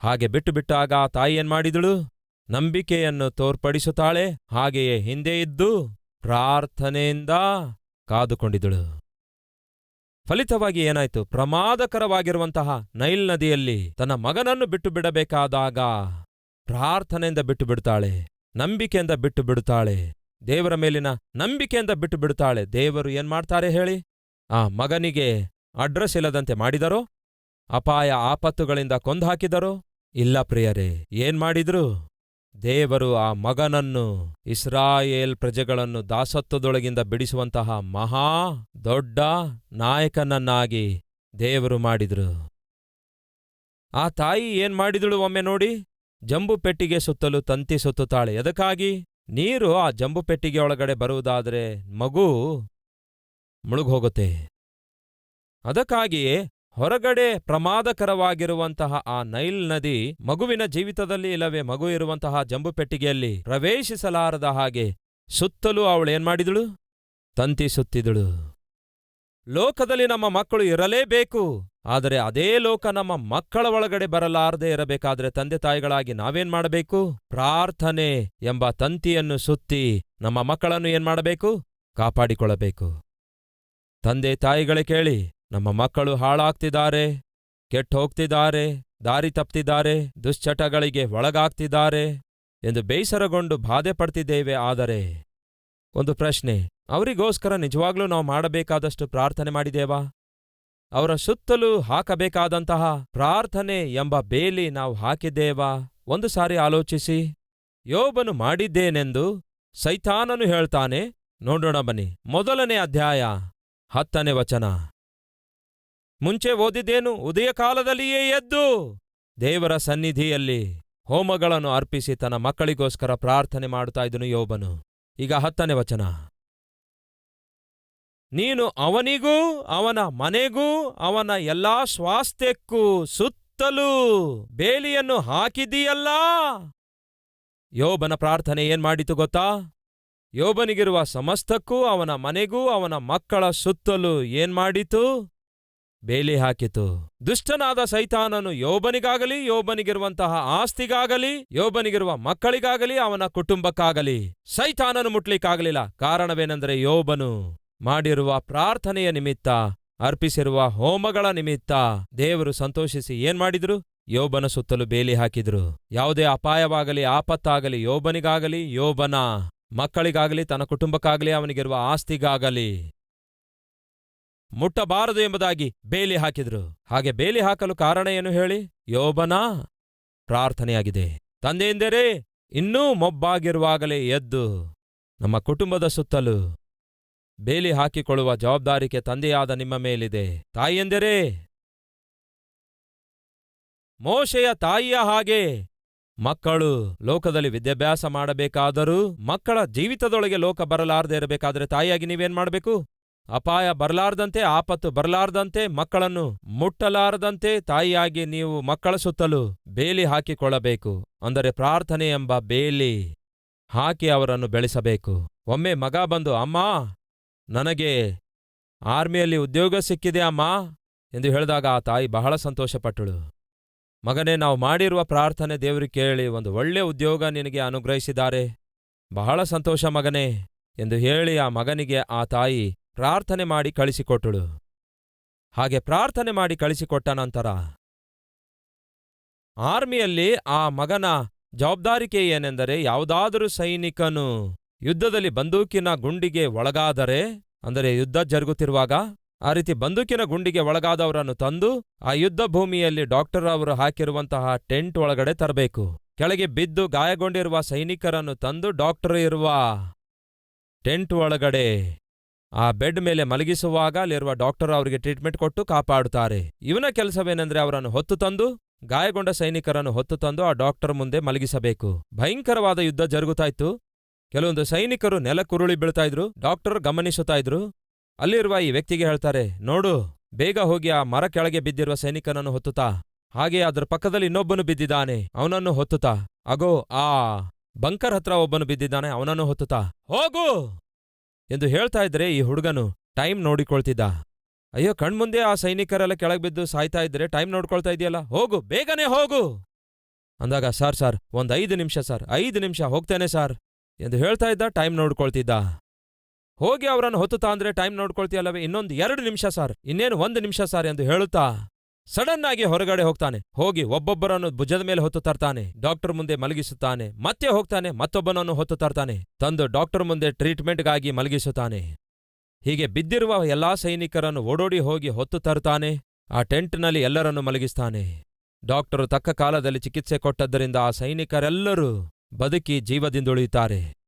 ಹಾಗೆ ಬಿಟ್ಟು ಬಿಟ್ಟಾಗ ಆ ತಾಯಿ ಏನ್ ಮಾಡಿದಳು ನಂಬಿಕೆಯನ್ನು ತೋರ್ಪಡಿಸುತ್ತಾಳೆ, ಹಾಗೆಯೇ ಹಿಂದೆ ಇದ್ದು ಪ್ರಾರ್ಥನೆಯಿಂದ ಕಾದುಕೊಂಡಿದಳು ಫಲಿತವಾಗಿ ಏನಾಯ್ತು? ಪ್ರಮಾದಕರವಾಗಿರುವಂತಹ ನೈಲ್ ನದಿಯಲ್ಲಿ ತನ್ನ ಮಗನನ್ನು ಬಿಟ್ಟು ಬಿಡಬೇಕಾದಾಗ ಪ್ರಾರ್ಥನೆಯಿಂದ ಬಿಟ್ಟು ಬಿಡುತ್ತಾಳೆ ನಂಬಿಕೆಯಿಂದ ಬಿಟ್ಟು ಬಿಡುತ್ತಾಳೆ ದೇವರ ಮೇಲಿನ ನಂಬಿಕೆಯಿಂದ ಬಿಟ್ಟು ಬಿಡುತ್ತಾಳೆ ದೇವರು ಏನ್ಮಾಡ್ತಾರೆ ಹೇಳಿ? ಆ ಮಗನಿಗೆ ಅಡ್ರೆಸ್ ಇಲ್ಲದಂತೆ ಮಾಡಿದರೋ? ಅಪಾಯ ಆಪತ್ತುಗಳಿಂದ ಕೊಂದುಹಾಕಿದರೋ? ಇಲ್ಲ ಪ್ರಿಯರೇ, ಏನ್ ಮಾಡಿದ್ರು? ದೇವರು ಆ ಮಗನನ್ನು ಇಸ್ರಾಯೇಲ್ ಪ್ರಜೆಗಳನ್ನು ದಾಸತ್ವದೊಳಗಿಂದ ಬಿಡಿಸುವಂತಹ ಮಹಾ ದೊಡ್ಡ ನಾಯಕನನ್ನಾಗಿ ದೇವರು ಮಾಡಿದ್ರು. ಆ ತಾಯಿ ಏನ್ ಮಾಡಿದಳು ಒಮ್ಮೆ ನೋಡಿ? ಜಂಬು ಪೆಟ್ಟಿಗೆ ಸುತ್ತಲೂ ತಂತಿ ಸುತ್ತುತ್ತಾಳೆ. ಎದಕ್ಕಾಗಿ? ನೀರು ಆ ಜಂಬು ಪೆಟ್ಟಿಗೆ ಒಳಗಡೆ ಬರುವುದಾದರೆ ಮಗು ಮುಳುಗೋಗುತ್ತೆ ಅದಕ್ಕಾಗಿಯೇ ಹೊರಗಡೆ ಪ್ರಮಾದಕರವಾಗಿರುವಂತಹ ಆ ನೈಲ್ ನದಿ ಮಗುವಿನ ಜೀವಿತದಲ್ಲಿ ಇಲ್ಲವೇ, ಮಗು ಇರುವಂತಹ ಜಂಬು ಪೆಟ್ಟಿಗೆಯಲ್ಲಿ ಪ್ರವೇಶಿಸಲಾರದ ಹಾಗೆ ಸುತ್ತಲೂ ಅವಳೇನ್ ಮಾಡಿದಳು? ತಂತಿ ಸುತ್ತಿದಳು. ಲೋಕದಲ್ಲಿ ನಮ್ಮ ಮಕ್ಕಳು ಇರಲೇಬೇಕು, ಆದರೆ ಅದೇ ಲೋಕ ನಮ್ಮ ಮಕ್ಕಳ ಒಳಗಡೆ ಬರಲಾರದೆ ಇರಬೇಕಾದ್ರೆ ತಂದೆ ತಾಯಿಗಳಾಗಿ ನಾವೇನ್ ಮಾಡಬೇಕು? ಪ್ರಾರ್ಥನೆ ಎಂಬ ತಂತಿಯನ್ನು ಸುತ್ತಿ ನಮ್ಮ ಮಕ್ಕಳನ್ನು ಏನ್ ಮಾಡಬೇಕು? ಕಾಪಾಡಿಕೊಳ್ಳಬೇಕು. ತಂದೆ ತಾಯಿಗಳೇ ಕೇಳಿ ನಮ್ಮ ಮಕ್ಕಳು ಹಾಳಾಗ್ತಿದ್ದಾರೆ ಕೆಟ್ಟ ಹೋಗ್ತಿದ್ದಾರೆ ದಾರಿ ತಪ್ತಿದ್ದಾರೆ, ದುಶ್ಚಟಗಳಿಗೆ ಒಳಗಾಗ್ತಿದ್ದಾರೆ ಎಂದು ಬೇಸರಗೊಂಡು ಬಾಧೆ ಪಡ್ತಿದ್ದೇವೆ ಆದರೆ ಒಂದು ಪ್ರಶ್ನೆ, ಅವರಿಗೋಸ್ಕರ ನಿಜವಾಗ್ಲೂ ನಾವು ಮಾಡಬೇಕಾದಷ್ಟು ಪ್ರಾರ್ಥನೆ ಮಾಡಿದೇವಾ ಅವರ ಸುತ್ತಲೂ ಹಾಕಬೇಕಾದಂತಹ ಪ್ರಾರ್ಥನೆ ಎಂಬ ಬೇಲಿ ನಾವು ಹಾಕಿದ್ದೇವಾ? ಒಂದು ಸಾರಿ ಆಲೋಚಿಸಿ. ಯೋಬನು ಮಾಡಿದ್ದೇನೆಂದು ಸೈತಾನನು ಹೇಳ್ತಾನೆ. ನೋಡೋಣ ಬನ್ನಿ, ಮೊದಲನೇ ಅಧ್ಯಾಯ ಹತ್ತನೇ ವಚನ. ಮುಂಚೆ ಓದಿದ್ದೇನು? ಉದಯ ಕಾಲದಲ್ಲಿಯೇ ಎದ್ದು ದೇವರ ಸನ್ನಿಧಿಯಲ್ಲಿ ಹೋಮಗಳನ್ನು ಅರ್ಪಿಸಿ ತನ್ನ ಮಕ್ಕಳಿಗೋಸ್ಕರ ಪ್ರಾರ್ಥನೆ ಮಾಡುತ್ತಾ ಇದ್ದನು ಯೋಬನು. ಈಗ ಹತ್ತನೇ ವಚನ. ನೀನು ಅವನಿಗೂ, ಅವನ ಮನೆಗೂ, ಅವನ ಎಲ್ಲಾ ಸ್ವಾಸ್ಥ್ಯಕ್ಕೂ ಸುತ್ತಲೂ ಬೇಲಿಯನ್ನು ಹಾಕಿದೀಯಲ್ಲ ಯೋಬನ ಪ್ರಾರ್ಥನೆ ಏನ್ ಮಾಡಿತು ಗೊತ್ತಾ? ಯೋಬನಿಗಿರುವ ಸಮಸ್ತಕ್ಕೂ, ಅವನ ಮನೆಗೂ, ಅವನ ಮಕ್ಕಳ ಸುತ್ತಲೂ ಏನ್ ಮಾಡಿತು? ಬೇಲಿ ಹಾಕಿತು. ದುಷ್ಟನಾದ ಸೈತಾನನು ಯೋಬನಿಗಾಗಲಿ, ಯೋಬನಿಗಿರುವಂತಹ ಆಸ್ತಿಗಾಗಲಿ, ಯೋಬನಿಗಿರುವ ಮಕ್ಕಳಿಗಾಗಲಿ, ಅವನ ಕುಟುಂಬಕ್ಕಾಗಲಿ ಸೈತಾನನು ಮುಟ್ಲಿಕ್ಕಾಗಲಿಲ್ಲ. ಕಾರಣವೇನೆಂದರೆ ಯೋಬನು ಮಾಡಿರುವ ಪ್ರಾರ್ಥನೆಯ ನಿಮಿತ್ತ, ಅರ್ಪಿಸಿರುವ ಹೋಮಗಳ ನಿಮಿತ್ತ ದೇವರು ಸಂತೋಷಿಸಿ ಏನ್ ಮಾಡಿದ್ರು? ಯೋಬನ ಸುತ್ತಲೂ ಬೇಲಿ ಹಾಕಿದ್ರು. ಯಾವುದೇ ಅಪಾಯವಾಗಲಿ, ಆಪತ್ತಾಗಲಿ, ಯೋಬನಿಗಾಗಲಿ, ಯೋಬನ ಮಕ್ಕಳಿಗಾಗಲಿ, ತನ್ನ ಕುಟುಂಬಕ್ಕಾಗಲಿ, ಅವನಿಗಿರುವ ಆಸ್ತಿಗಾಗಲಿ ಮುಟ್ಟಬಾರದು ಎಂಬುದಾಗಿ ಬೇಲಿ ಹಾಕಿದ್ರು. ಹಾಗೆ ಬೇಲಿ ಹಾಕಲು ಕಾರಣ ಏನು ಹೇಳಿ? ಯೋಬನ ಪ್ರಾರ್ಥನೆಯಾಗಿದೆ. ತಂದೆಯೆಂದರೆ ಇನ್ನೂ ಮೊಬ್ಬಾಗಿರುವಾಗಲೇ ಎದ್ದು ನಮ್ಮ ಕುಟುಂಬದ ಸುತ್ತಲೂ ಬೇಲಿ ಹಾಕಿಕೊಳ್ಳುವ ಜವಾಬ್ದಾರಿಕೆ ತಂದೆಯಾದ ನಿಮ್ಮ ಮೇಲಿದೆ. ತಾಯಿಯೆಂದರೆ ಮೋಶೆಯ ತಾಯಿಯ ಹಾಗೆ ಮಕ್ಕಳು ಲೋಕದಲ್ಲಿ ವಿದ್ಯಾಭ್ಯಾಸ ಮಾಡಬೇಕಾದರೂ ಮಕ್ಕಳ ಜೀವಿತದೊಳಗೆ ಲೋಕ ಬರಲಾರದೆ ಇರಬೇಕಾದ್ರೆ ತಾಯಿಯಾಗಿ ನೀವೇನ್ ಮಾಡಬೇಕು? ಅಪಾಯ ಬರಲಾರದಂತೆ, ಆಪತ್ತು ಬರಲಾರದಂತೆ, ಮಕ್ಕಳನ್ನು ಮುಟ್ಟಲಾರದಂತೆ ತಾಯಿಯಾಗಿ ನೀವು ಮಕ್ಕಳ ಸುತ್ತಲೂ ಬೇಲಿ ಹಾಕಿಕೊಳ್ಳಬೇಕು. ಅಂದರೆ ಪ್ರಾರ್ಥನೆ ಎಂಬ ಬೇಲಿ ಹಾಕಿ ಅವರನ್ನು ಬೆಳೆಸಬೇಕು. ಒಮ್ಮೆ ಮಗ ಬಂದು, ಅಮ್ಮ, ನನಗೆ ಆರ್ಮಿಯಲ್ಲಿ ಉದ್ಯೋಗ ಸಿಕ್ಕಿದೆ ಅಮ್ಮ, ಎಂದು ಹೇಳಿದಾಗ ಆ ತಾಯಿ ಬಹಳ ಸಂತೋಷಪಟ್ಟಳು. ಮಗನೇ, ನಾವು ಮಾಡಿರುವ ಪ್ರಾರ್ಥನೆ ದೇವರು ಕೇಳಿ ಒಂದು ಒಳ್ಳೆ ಉದ್ಯೋಗ ನಿನಗೆ ಅನುಗ್ರಹಿಸಿದ್ದಾರೆ. ಬಹಳ ಸಂತೋಷ ಮಗನೇ, ಎಂದು ಹೇಳಿ ಆ ಮಗನಿಗೆ ಆ ತಾಯಿ ಪ್ರಾರ್ಥನೆ ಮಾಡಿ ಕಳಿಸಿಕೊಟ್ಟಳು. ಹಾಗೆ ಪ್ರಾರ್ಥನೆ ಮಾಡಿ ಕಳಿಸಿಕೊಟ್ಟ ನಂತರ ಆರ್ಮಿಯಲ್ಲಿ ಆ ಮಗನ ಜವಾಬ್ದಾರಿಕೆ ಏನೆಂದರೆ ಯಾವುದಾದರೂ ಸೈನಿಕನು ಯುದ್ಧದಲ್ಲಿ ಬಂದೂಕಿನ ಗುಂಡಿಗೆ ಒಳಗಾದರೆ, ಅಂದರೆ ಯುದ್ಧ ಜರುಗುತ್ತಿರುವಾಗ ಆ ರೀತಿ ಬಂದೂಕಿನ ಗುಂಡಿಗೆ ಒಳಗಾದವರನ್ನು ತಂದು ಆ ಯುದ್ಧ ಭೂಮಿಯಲ್ಲಿ ಡಾಕ್ಟರ್ ಅವರು ಹಾಕಿರುವಂತಹ ಟೆಂಟ್ ಒಳಗಡೆ ತರಬೇಕು. ಕೆಳಗೆ ಬಿದ್ದು ಗಾಯಗೊಂಡಿರುವ ಸೈನಿಕರನ್ನು ತಂದು ಡಾಕ್ಟರ್ ಇರುವ ಟೆಂಟ್ ಒಳಗಡೆ ಆ ಬೆಡ್ ಮೇಲೆ ಮಲಗಿಸುವಾಗ ಅಲ್ಲಿರುವ ಡಾಕ್ಟರ್ ಅವರಿಗೆ ಟ್ರೀಟ್ಮೆಂಟ್ ಕೊಟ್ಟು ಕಾಪಾಡುತ್ತಾರೆ. ಇವನ ಕೆಲಸವೇನೆಂದ್ರೆ ಅವರನ್ನು ಹೊತ್ತು ತಂದು, ಗಾಯಗೊಂಡ ಸೈನಿಕರನ್ನು ಹೊತ್ತು ತಂದು ಆ ಡಾಕ್ಟರ್ ಮುಂದೆ ಮಲಗಿಸಬೇಕು. ಭಯಂಕರವಾದ ಯುದ್ಧ ಜರುಗುತ್ತಾ ಇತ್ತು. ಕೆಲವೊಂದು ಸೈನಿಕರು ನೆಲಕ್ಕುರುಳಿ ಬೀಳ್ತಾ ಇದ್ರು. ಡಾಕ್ಟರ್ ಗಮನಿಸುತ್ತಾ ಇದ್ರು. ಅಲ್ಲಿರುವ ಈ ವ್ಯಕ್ತಿಗೆ ಹೇಳ್ತಾರೆ, ನೋಡು, ಬೇಗ ಹೋಗಿ ಆ ಮರ ಕೆಳಗೆ ಬಿದ್ದಿರುವ ಸೈನಿಕನನ್ನು ಹೊತ್ತುತ್ತಾ ಹಾಗೆ ಅದರ ಪಕ್ಕದಲ್ಲಿ ಇನ್ನೊಬ್ಬನು ಬಿದ್ದಿದ್ದಾನೆ, ಅವನನ್ನು ಹೊತ್ತುತ್ತಾ ಅಗೋ, ಆ ಬಂಕರ್ ಹತ್ರ ಒಬ್ಬನು ಬಿದ್ದಿದ್ದಾನೆ, ಅವನನ್ನು ಹೊತ್ತುತ್ತಾ ಹೋಗು! ಎಂದು ಹೇಳ್ತಾ ಇದ್ರೆ ಈ ಹುಡುಗನು ಟೈಮ್ ನೋಡಿಕೊಳ್ತಿದ್ದ. ಅಯ್ಯೋ, ಕಣ್ಮುಂದೆ ಆ ಸೈನಿಕರೆಲ್ಲ ಕೆಳಗೆ ಬಿದ್ದು ಸಾಯ್ತಾ ಇದ್ರೆ ಟೈಮ್ ನೋಡ್ಕೊಳ್ತಾ ಇದೆಯಲ್ಲ ಹೋಗು, ಬೇಗನೆ ಹೋಗು! ಅಂದಾಗ, ಸರ್ ಸರ್, ಒಂದು ಐದು ನಿಮಿಷ, ಸರ್, ಐದು ನಿಮಿಷ ಹೋಗ್ತೇನೆ, ಸರ್ ಎಂದು ಹೇಳ್ತಾ ಇದ್ದ ಟೈಮ್ ನೋಡ್ಕೊಳ್ತಿದ್ದ. ಹೋಗಿ ಅವರನ್ನು ಹೊತ್ತುತ್ತಾ ಅಂದ್ರೆ ಟೈಮ್ ನೋಡ್ಕೊಳ್ತೀಯಲ್ಲವೇ? ಇನ್ನೊಂದು ಎರಡು ನಿಮಿಷ, ಸರ್, ಇನ್ನೇನು ಒಂದು ನಿಮಿಷ, ಸರ್ ಎಂದು ಹೇಳುತ್ತಾ ಸಡನ್ ಆಗಿ ಹೊರಗಡೆ ಹೋಗ್ತಾನೆ. ಹೋಗಿ ಒಬ್ಬೊಬ್ಬರನ್ನು ಭುಜದ ಮೇಲೆ ಹೊತ್ತು ತರ್ತಾನೆ. ಡಾಕ್ಟರ್ ಮುಂದೆ ಮಲಗಿಸುತ್ತಾನೆ. ಮತ್ತೆ ಹೋಗ್ತಾನೆ. ಮತ್ತೊಬ್ಬನನ್ನು ಹೊತ್ತು ತರ್ತಾನೆ. ತಂದು ಡಾಕ್ಟರ್ ಮುಂದೆ ಟ್ರೀಟ್ಮೆಂಟ್ಗಾಗಿ ಮಲಗಿಸುತ್ತಾನೆ. ಹೀಗೆ ಬಿದ್ದಿರುವ ಎಲ್ಲಾ ಸೈನಿಕರನ್ನು ಓಡೋಡಿ ಹೋಗಿ ಹೊತ್ತು ತರ್ತಾನೆ. ಆ ಟೆಂಟ್ನಲ್ಲಿ ಎಲ್ಲರನ್ನು ಮಲಗಿಸ್ತಾನೆ. ಡಾಕ್ಟರು ತಕ್ಕ ಕಾಲದಲ್ಲಿ ಚಿಕಿತ್ಸೆ ಕೊಟ್ಟದ್ದರಿಂದ ಆ ಸೈನಿಕರೆಲ್ಲರೂ ಬದುಕಿ ಜೀವದಿಂದುಳಿಯುತ್ತಾರೆ.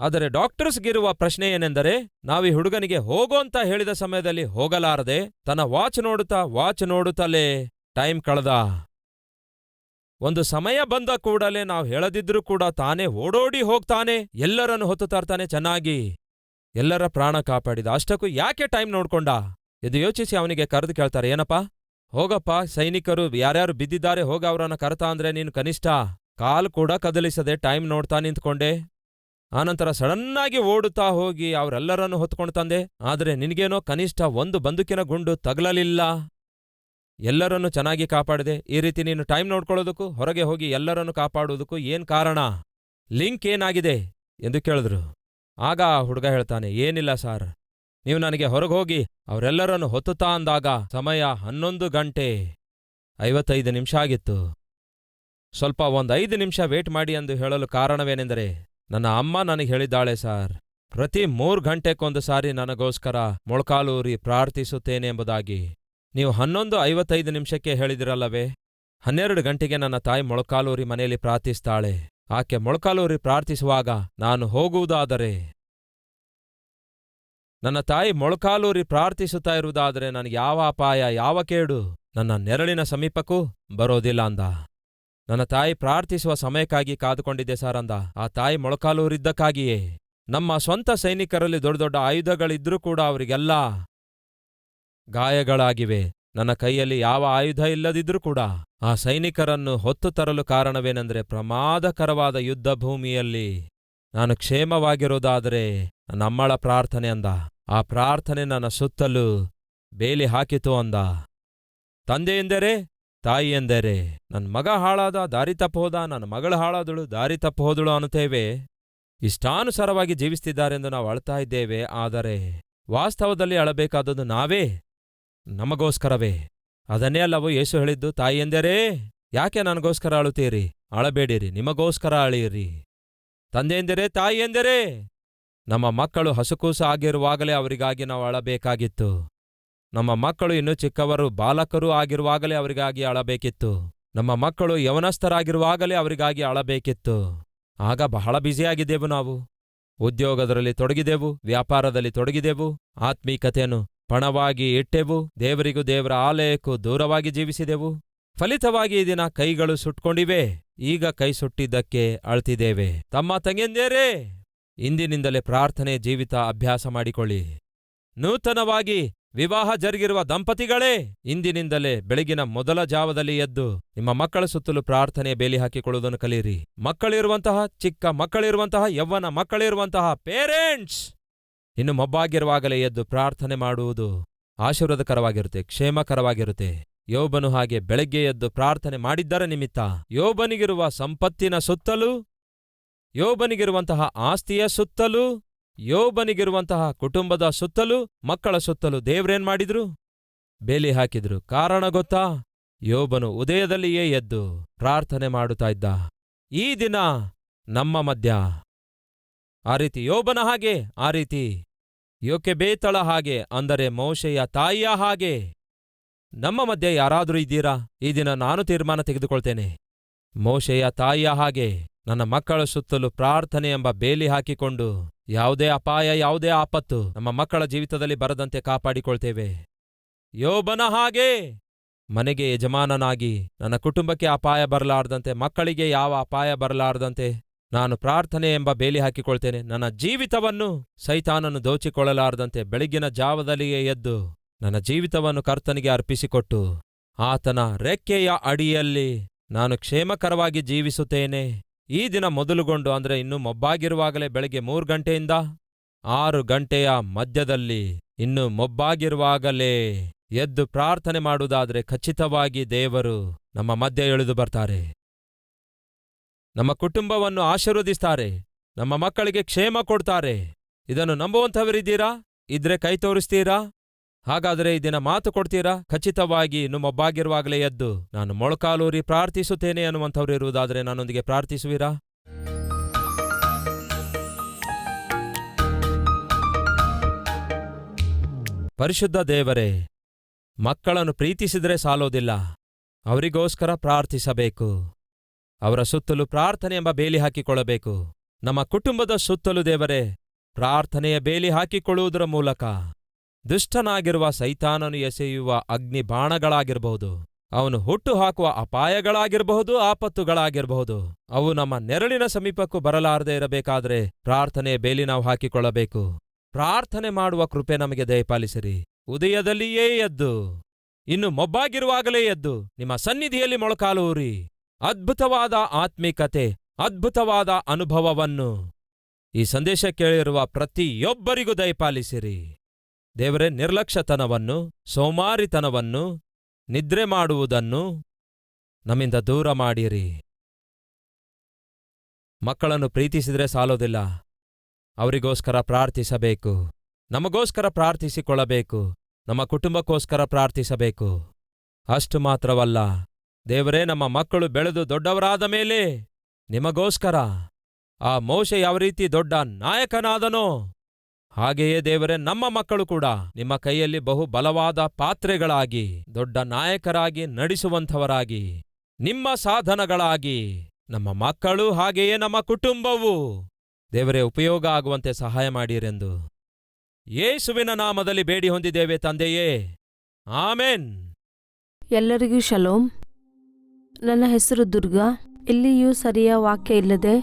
ಆದರೆ ಡಾಕ್ಟರ್ಸ್ಗಿರುವ ಪ್ರಶ್ನೆ ಏನೆಂದರೆ, ನಾವೀ ಹುಡುಗನಿಗೆ ಹೋಗೋ ಅಂತ ಹೇಳಿದ ಸಮಯದಲ್ಲಿ ಹೋಗಲಾರದೆ ತನ್ನ ವಾಚ್ ನೋಡುತ್ತಾ ವಾಚ್ ನೋಡುತ್ತಲೇ ಟೈಮ್ ಕಳೆದ. ಒಂದು ಸಮಯ ಬಂದ ಕೂಡಲೇ ನಾವು ಹೇಳದಿದ್ರೂ ಕೂಡ ತಾನೇ ಓಡೋಡಿ ಹೋಗ್ತಾನೆ, ಎಲ್ಲರನ್ನು ಹೊತ್ತು ತರ್ತಾನೆ ಚೆನ್ನಾಗಿ. ಎಲ್ಲರ ಪ್ರಾಣ ಕಾಪಾಡಿದ. ಅಷ್ಟಕ್ಕೂ ಯಾಕೆ ಟೈಮ್ ನೋಡ್ಕೊಂಡ? ಇದು ಯೋಚಿಸಿ ಅವನಿಗೆ ಕರೆದು ಕೇಳ್ತಾರೆ, ಏನಪ್ಪ? ಹೋಗಪ್ಪ, ಸೈನಿಕರು ಯಾರ್ಯಾರು ಬಿದ್ದಿದ್ದಾರೆ, ಹೋಗ ಅವರನ್ನ ಕರೆತಾ ಅಂದ್ರೆ ನೀನು ಕನಿಷ್ಠ ಕಾಲ್ ಕೂಡ ಕದಲಿಸದೆ ಟೈಮ್ ನೋಡ್ತಾ ನಿಂತ್ಕೊಂಡೆ. ಆನಂತರ ಸಡನ್ನಾಗಿ ಓಡುತ್ತಾ ಹೋಗಿ ಅವರೆಲ್ಲರನ್ನು ಹೊತ್ಕೊಂಡು ತಂದೆ, ಆದರೆ ನಿನಗೇನೋ ಕನಿಷ್ಠ ಒಂದು ಬಂದುಕಿನ ಗುಂಡು ತಗಲಲಿಲ್ಲ. ಎಲ್ಲರನ್ನು ಚೆನ್ನಾಗಿ ಕಾಪಾಡಿದೆ. ಈ ರೀತಿ ನೀನು ಟೈಮ್ ನೋಡ್ಕೊಳ್ಳೋದಕ್ಕೂ, ಹೊರಗೆ ಹೋಗಿ ಎಲ್ಲರನ್ನು ಕಾಪಾಡುವುದಕ್ಕೂ ಏನ್ ಕಾರಣ? ಲಿಂಕ್ ಏನಾಗಿದೆ? ಎಂದು ಕೇಳಿದ್ರು. ಆಗ ಆ ಹುಡುಗ ಹೇಳ್ತಾನೆ, ಏನಿಲ್ಲ ಸಾರ್. ನೀವು ನನಗೆ ಹೊರಗೆ ಹೋಗಿ ಅವರೆಲ್ಲರನ್ನು ಹೊತ್ತುತ್ತಾ ಅಂದಾಗ ಸಮಯ ಹನ್ನೊಂದು ಗಂಟೆ ಐವತ್ತೈದು ನಿಮಿಷ ಆಗಿತ್ತು. ಸ್ವಲ್ಪ ಒಂದೈದು ಐದು ನಿಮಿಷ ವೇಟ್ ಮಾಡಿ ಎಂದು ಹೇಳಲು ಕಾರಣವೇನೆಂದರೆ ನನ್ನ ಅಮ್ಮ ನನಗೆ ಹೇಳಿದ್ದಾಳೆ, ಸಾರ್, ಪ್ರತಿ ಮೂರು ಗಂಟೆಗೊಂದು ಸಾರಿ ನನಗೋಸ್ಕರ ಮೊಳಕಾಲೂರಿ ಪ್ರಾರ್ಥಿಸುತ್ತೇನೆ ಎಂಬುದಾಗಿ. ನೀವು ಹನ್ನೊಂದು ಐವತ್ತೈದು ನಿಮಿಷಕ್ಕೆ ಹೇಳಿದಿರಲ್ಲವೇ? ಹನ್ನೆರಡು ಗಂಟೆಗೆ ನನ್ನ ತಾಯಿ ಮೊಳಕಾಲೂರಿ ಮನೆಯಲ್ಲಿ ಪ್ರಾರ್ಥಿಸ್ತಾಳೆ. ಆಕೆ ಮೊಳಕಾಲೂರಿ ಪ್ರಾರ್ಥಿಸುವಾಗ ನಾನು ಹೋಗುವುದಾದರೆ? ನನ್ನ ತಾಯಿ ಮೊಳಕಾಲೂರಿ ಪ್ರಾರ್ಥಿಸುತ್ತಾ ಇರುವುದಾದರೆ ನನಗೆ ಯಾವ ಅಪಾಯ, ಯಾವ ಕೇಡು? ನನ್ನ ನೆರಳಿನ ಸಮೀಪಕ್ಕೂ ಬರೋದಿಲ್ಲ ಅಂದ. ನನ್ನ ತಾಯಿ ಪ್ರಾರ್ಥಿಸುವ ಸಮಯಕ್ಕಾಗಿ ಕಾದುಕೊಂಡಿದ್ದೆ ಸರ್ ಅಂದ ಆ ತಾಯಿ ಮೊಳಕಾಲೂರಿದ್ದಕ್ಕಾಗಿಯೇ. ನಮ್ಮ ಸ್ವಂತ ಸೈನಿಕರಲ್ಲಿ ದೊಡ್ಡ ದೊಡ್ಡ ಆಯುಧಗಳಿದ್ರೂ ಕೂಡ ಅವರಿಗೆಲ್ಲ ಗಾಯಗಳಾಗಿವೆ. ನನ್ನ ಕೈಯಲ್ಲಿ ಯಾವ ಆಯುಧ ಇಲ್ಲದಿದ್ರೂ ಕೂಡ ಆ ಸೈನಿಕರನ್ನು ಹೊತ್ತು ತರಲು ಕಾರಣವೇನೆಂದರೆ ಪ್ರಮಾದಕರವಾದ ಯುದ್ಧ ಭೂಮಿಯಲ್ಲಿ ನಾನು ಕ್ಷೇಮವಾಗಿರೋದಾದರೆ ನಮ್ಮಳ ಪ್ರಾರ್ಥನೆ ಅಂದ. ಆ ಪ್ರಾರ್ಥನೆ ನನ್ನ ಸುತ್ತಲೂ ಬೇಲಿ ಹಾಕಿತು ಅಂದ. ತಂದೆಯೆಂದರೆ ತಾಯಿ ಎಂದರೆ, ನನ್ನ ಮಗ ಹಾಳಾದ, ದಾರಿ ಹೋದ ನನ್ನ ಮಗಳು ಹಾಳಾದಳು, ದಾರಿ ತಪ್ಪಹೋದಳು ಅನ್ನುತ್ತೇವೆ. ಇಷ್ಟಾನುಸಾರವಾಗಿ ಜೀವಿಸ್ತಿದ್ದಾರೆಂದು ನಾವು ಅಳ್ತಾ ಇದ್ದೇವೆ, ಆದರೆ ವಾಸ್ತವದಲ್ಲಿ ಅಳಬೇಕಾದದ್ದು ನಾವೇ. ನಮಗೋಸ್ಕರವೇ. ಅದನ್ನೇ ಅಲ್ಲವೋ ಯೇಸು ಹೇಳಿದ್ದು, ತಾಯಿ ಎಂದರೆ, ಯಾಕೆ ನನಗೋಸ್ಕರ ಅಳುತ್ತೀರಿ? ಅಳಬೇಡಿರಿ, ನಿಮಗೋಸ್ಕರ ಅಳಿಯಿರಿ. ತಂದೆ ಎಂದರೆ, ತಾಯಿ ಎಂದರೆ, ನಮ್ಮ ಮಕ್ಕಳು ಹಸುಕೂಸು ಆಗಿರುವಾಗಲೇ ಅವರಿಗಾಗಿ ನಾವು ಅಳಬೇಕಾಗಿತ್ತು. ನಮ್ಮ ಮಕ್ಕಳು ಇನ್ನೂ ಚಿಕ್ಕವರು, ಬಾಲಕರೂ ಆಗಿರುವಾಗಲೇ ಅವರಿಗಾಗಿ ಅಳಬೇಕಿತ್ತು. ನಮ್ಮ ಮಕ್ಕಳು ಯವನಸ್ಥರಾಗಿರುವಾಗಲೇ ಅವರಿಗಾಗಿ ಅಳಬೇಕಿತ್ತು. ಆಗ ಬಹಳ ಬ್ಯುಸಿಯಾಗಿದ್ದೆವು ನಾವು. ಉದ್ಯೋಗದಲ್ಲಿ ತೊಡಗಿದೆವು ವ್ಯಾಪಾರದಲ್ಲಿ ತೊಡಗಿದೆವು ಆತ್ಮೀಕತೆಯನ್ನು ಪಣವಾಗಿ ಇಟ್ಟೆವು, ದೇವರಿಗೂ ದೇವರ ಆಲಯಕ್ಕೂ ದೂರವಾಗಿ ಜೀವಿಸಿದೆವು. ಫಲಿತವಾಗಿ ಈ ದಿನ ಕೈಗಳು ಸುಟ್ಕೊಂಡಿವೆ, ಈಗ ಕೈ ಸುಟ್ಟಿದ್ದಕ್ಕೆ ಅಳ್ತಿದ್ದೇವೆ. ತಮ್ಮ ತಂಗೆಂದೇರೇ ಇಂದಿನಿಂದಲೇ ಪ್ರಾರ್ಥನೆ, ಜೀವಿತ ಅಭ್ಯಾಸ ಮಾಡಿಕೊಳ್ಳಿ. ನೂತನವಾಗಿ ವಿವಾಹ ಜರುಗಿರುವ ದಂಪತಿಗಳೇ, ಇಂದಿನಿಂದಲೇ ಬೆಳಗಿನ ಮೊದಲ ಜಾವದಲ್ಲಿ ಎದ್ದು ನಿಮ್ಮ ಮಕ್ಕಳ ಸುತ್ತಲೂ ಪ್ರಾರ್ಥನೆ ಬೇಲಿ ಹಾಕಿಕೊಳ್ಳುವುದನ್ನು ಕಲಿಯಿರಿ. ಮಕ್ಕಳಿರುವಂತಹ, ಚಿಕ್ಕ ಮಕ್ಕಳಿರುವಂತಹ ಯವ್ವನ ಮಕ್ಕಳಿರುವಂತಹ ಪೇರೆಂಟ್ಸ್ ಇನ್ನು ಮೊಬ್ಬಾಗಿರುವಾಗಲೇ ಎದ್ದು ಪ್ರಾರ್ಥನೆ ಮಾಡುವುದು ಆಶೀರ್ವಾದಕರವಾಗಿರುತ್ತೆ, ಕ್ಷೇಮಕರವಾಗಿರುತ್ತೆ. ಯೋಬನು ಹಾಗೆ ಬೆಳಗ್ಗೆ ಎದ್ದು ಪ್ರಾರ್ಥನೆ ಮಾಡಿದ್ದರ ನಿಮಿತ್ತ ಯೋಬನಿಗಿರುವ ಸಂಪತ್ತಿನ ಸುತ್ತಲೂ, ಯೋಬನಿಗಿರುವಂತಹ ಆಸ್ತಿಯ ಸುತ್ತಲೂ ಯೋಬನಿಗಿರುವಂತಹ ಕುಟುಂಬದ ಸುತ್ತಲೂ ಮಕ್ಕಳ ಸುತ್ತಲೂ ದೇವ್ರೇನ್ ಮಾಡಿದ್ರು? ಬೇಲಿ ಹಾಕಿದ್ರು. ಕಾರಣ ಗೊತ್ತಾ? ಯೋಬನು ಉದಯದಲ್ಲಿಯೇ ಎದ್ದು ಪ್ರಾರ್ಥನೆ ಮಾಡುತ್ತಾ ಇದ್ದ. ಈ ದಿನ ನಮ್ಮ ಮಧ್ಯ. ಆ ರೀತಿ ಯೋಬನ ಹಾಗೆ, ಆ ರೀತಿ ಯೋಕೆ ಬೇತಳ ಹಾಗೆ, ಅಂದರೆ ಮೋಶೆಯ ತಾಯಿಯ ಹಾಗೆ. ನಮ್ಮ ಮಧ್ಯೆ ಯಾರಾದರೂ ಇದ್ದೀರಾ? ಈ ದಿನ ನಾನು ತೀರ್ಮಾನ ತೆಗೆದುಕೊಳ್ತೇನೆ. ಮೋಶೆಯ ತಾಯಿಯ ಹಾಗೆ. ನನ್ನ ಮಕ್ಕಳ ಸುತ್ತಲೂ ಪ್ರಾರ್ಥನೆ ಎಂಬ ಬೇಲಿ ಹಾಕಿಕೊಂಡು ಯಾವುದೇ ಅಪಾಯ, ಯಾವುದೇ ಆಪತ್ತು ನಮ್ಮ ಮಕ್ಕಳ ಜೀವಿತದಲ್ಲಿ ಬರದಂತೆ ಕಾಪಾಡಿಕೊಳ್ತೇವೆ. ಯೋಬನ ಹಾಗೆ! ಮನೆಗೆ ಯಜಮಾನನಾಗಿ ನನ್ನ ಕುಟುಂಬಕ್ಕೆ ಅಪಾಯ ಬರಲಾರದಂತೆ, ಮಕ್ಕಳಿಗೆ ಯಾವ ಅಪಾಯ ಬರಲಾರದಂತೆ ನಾನು ಪ್ರಾರ್ಥನೆ ಎಂಬ ಬೇಲಿ ಹಾಕಿಕೊಳ್ತೇನೆ. ನನ್ನ ಜೀವಿತವನ್ನು ಸೈತಾನನ್ನು ದೋಚಿಕೊಳ್ಳಲಾರದಂತೆ ಬೆಳಗಿನ ಜಾವದಲ್ಲಿಯೇ ಎದ್ದು ನನ್ನ ಜೀವಿತವನ್ನು ಕರ್ತನಿಗೆ ಅರ್ಪಿಸಿಕೊಟ್ಟು, ಆತನ ರೆಕ್ಕೆಯ ಅಡಿಯಲ್ಲಿ ನಾನು ಕ್ಷೇಮಕರವಾಗಿ ಜೀವಿಸುತ್ತೇನೆ. ಈ ದಿನ ಮೊದಲುಗೊಂಡು ಅಂದ್ರೆ ಇನ್ನೂ ಮೊಬ್ಬಾಗಿರುವಾಗಲೇ ಬೆಳಗ್ಗೆ ಮೂರು ಗಂಟೆಯಿಂದ ಆರು ಗಂಟೆಯ ಮಧ್ಯದಲ್ಲಿ ಇನ್ನು ಮೊಬ್ಬಾಗಿರುವಾಗಲೇ ಎದ್ದು ಪ್ರಾರ್ಥನೆ ಮಾಡುವುದಾದರೆ ಖಚಿತವಾಗಿ ದೇವರು ನಮ್ಮ ಮಧ್ಯೆ ಎಳೆದು ಬರ್ತಾರೆ. ನಮ್ಮ ಕುಟುಂಬವನ್ನು ಆಶೀರ್ವದಿಸ್ತಾರೆ. ನಮ್ಮ ಮಕ್ಕಳಿಗೆ ಕ್ಷೇಮ ಕೊಡ್ತಾರೆ. ಇದನ್ನು ನಂಬುವಂಥವರಿದ್ದೀರಾ? ಇದ್ರೆ ಕೈ ತೋರಿಸ್ತೀರಾ? ಹಾಗಾದರೆ ಈ ಮಾತು ಕೊಡ್ತೀರಾ? ಖಚಿತವಾಗಿ ಇನ್ನು ಮೊಬ್ಬಾಗಿರುವಾಗಲೇ ಎದ್ದು ನಾನು ಮೊಳಕಾಲೂರಿ ಪ್ರಾರ್ಥಿಸುತ್ತೇನೆ ಅನ್ನುವಂಥವ್ರು ಇರುವುದಾದರೆ ನನ್ನೊಂದಿಗೆ ಪ್ರಾರ್ಥಿಸುವಿರಾ? ಪರಿಶುದ್ಧ ದೇವರೇ, ಮಕ್ಕಳನ್ನು ಪ್ರೀತಿಸಿದರೆ ಸಾಲೋದಿಲ್ಲ. ಅವರಿಗೋಸ್ಕರ ಪ್ರಾರ್ಥಿಸಬೇಕು. ಅವರ ಸುತ್ತಲೂ ಪ್ರಾರ್ಥನೆ ಎಂಬ ಬೇಲಿ ಹಾಕಿಕೊಳ್ಳಬೇಕು. ನಮ್ಮ ಕುಟುಂಬದ ಸುತ್ತಲೂ ದೇವರೇ, ಪ್ರಾರ್ಥನೆಯ ಬೇಲಿ ಹಾಕಿಕೊಳ್ಳುವುದರ ಮೂಲಕ. ದುಷ್ಟನಾಗಿರುವ ಸೈತಾನನು ಎಸೆಯುವ ಅಗ್ನಿ ಬಾಣಗಳಾಗಿರಬಹುದು ಅವನು ಹುಟ್ಟು ಹಾಕುವ ಅಪಾಯಗಳಾಗಿರಬಹುದು, ಆಪತ್ತುಗಳಾಗಿರಬಹುದು. ಅವು ನಮ್ಮ ನೆರಳಿನ ಸಮೀಪಕ್ಕೂ ಬರಲಾರದೆ ಇರಬೇಕಾದ್ರೆ ಪ್ರಾರ್ಥನೆ ಬೇಲಿ ನಾವು ಹಾಕಿಕೊಳ್ಳಬೇಕು. ಪ್ರಾರ್ಥನೆ ಮಾಡುವ ಕೃಪೆ ನಮಗೆ ದಯಪಾಲಿಸಿರಿ. ಉದಯದಲ್ಲಿಯೇ ಎದ್ದು, ಇನ್ನು ಮೊಬ್ಬಾಗಿರುವಾಗಲೇ ಎದ್ದು, ನಿಮ್ಮ ಸನ್ನಿಧಿಯಲ್ಲಿ ಮೊಳಕಾಲೂರಿ. ಅದ್ಭುತವಾದ ಆತ್ಮಿಕತೆ, ಅದ್ಭುತವಾದ ಅನುಭವವನ್ನು ಈ ಸಂದೇಶ ಕೇಳಿರುವ ಪ್ರತಿಯೊಬ್ಬರಿಗೂ ದಯಪಾಲಿಸಿರಿ. ದೇವರೇ, ನಿರ್ಲಕ್ಷ್ಯತನವನ್ನು, ಸೋಮಾರಿತನವನ್ನು, ನಿದ್ರೆ ಮಾಡುವುದನ್ನು ನಮ್ಮಿಂದ ದೂರ ಮಾಡಿರಿ. ಮಕ್ಕಳನ್ನು ಪ್ರೀತಿಸಿದರೆ ಸಾಲೋದಿಲ್ಲ. ಅವರಿಗೋಸ್ಕರ ಪ್ರಾರ್ಥಿಸಬೇಕು. ನಮಗೋಸ್ಕರ ಪ್ರಾರ್ಥಿಸಿಕೊಳ್ಳಬೇಕು. ನಮ್ಮ ಕುಟುಂಬಕ್ಕೋಸ್ಕರ ಪ್ರಾರ್ಥಿಸಬೇಕು. ಅಷ್ಟು ಮಾತ್ರವಲ್ಲ. ದೇವರೇ, ನಮ್ಮ ಮಕ್ಕಳು ಬೆಳೆದು ದೊಡ್ಡವರಾದ ಮೇಲೆ ನಿಮಗೋಸ್ಕರ ಆ ಮೋಶೆ ಯಾವ ರೀತಿ ದೊಡ್ಡ ನಾಯಕನಾದನೋ ಹಾಗೆಯೇ ದೇವರೇ, ನಮ್ಮ ಮಕ್ಕಳು ಕೂಡ ನಿಮ್ಮ ಕೈಯಲ್ಲಿ ಬಹು ಬಲವಾದ ಪಾತ್ರೆಗಳಾಗಿ, ದೊಡ್ಡ ನಾಯಕರಾಗಿ ನಡೆಸುವಂಥವರಾಗಿ, ನಿಮ್ಮ ಸಾಧನಗಳಾಗಿ, ನಮ್ಮ ಮಕ್ಕಳು ಹಾಗೆಯೇ ನಮ್ಮ ಕುಟುಂಬವು. ದೇವರೇ, ಉಪಯೋಗ ಆಗುವಂತೆ ಸಹಾಯ ಮಾಡಿರೆಂದು. ಯೇಸುವಿನ ನಾಮದಲ್ಲಿ ಬೇಡಿ ಹೊಂದಿದ್ದೇವೆ ತಂದೆಯೇ. ಆಮೇನ್.
ಎಲ್ಲರಿಗೂ ಶಲೋಮ್. ನನ್ನ ಹೆಸರು ದುರ್ಗಾ. ಇಲ್ಲಿಯೂ ಸರಿಯ ವಾಕ್ಯ ಇಲ್ಲದೆ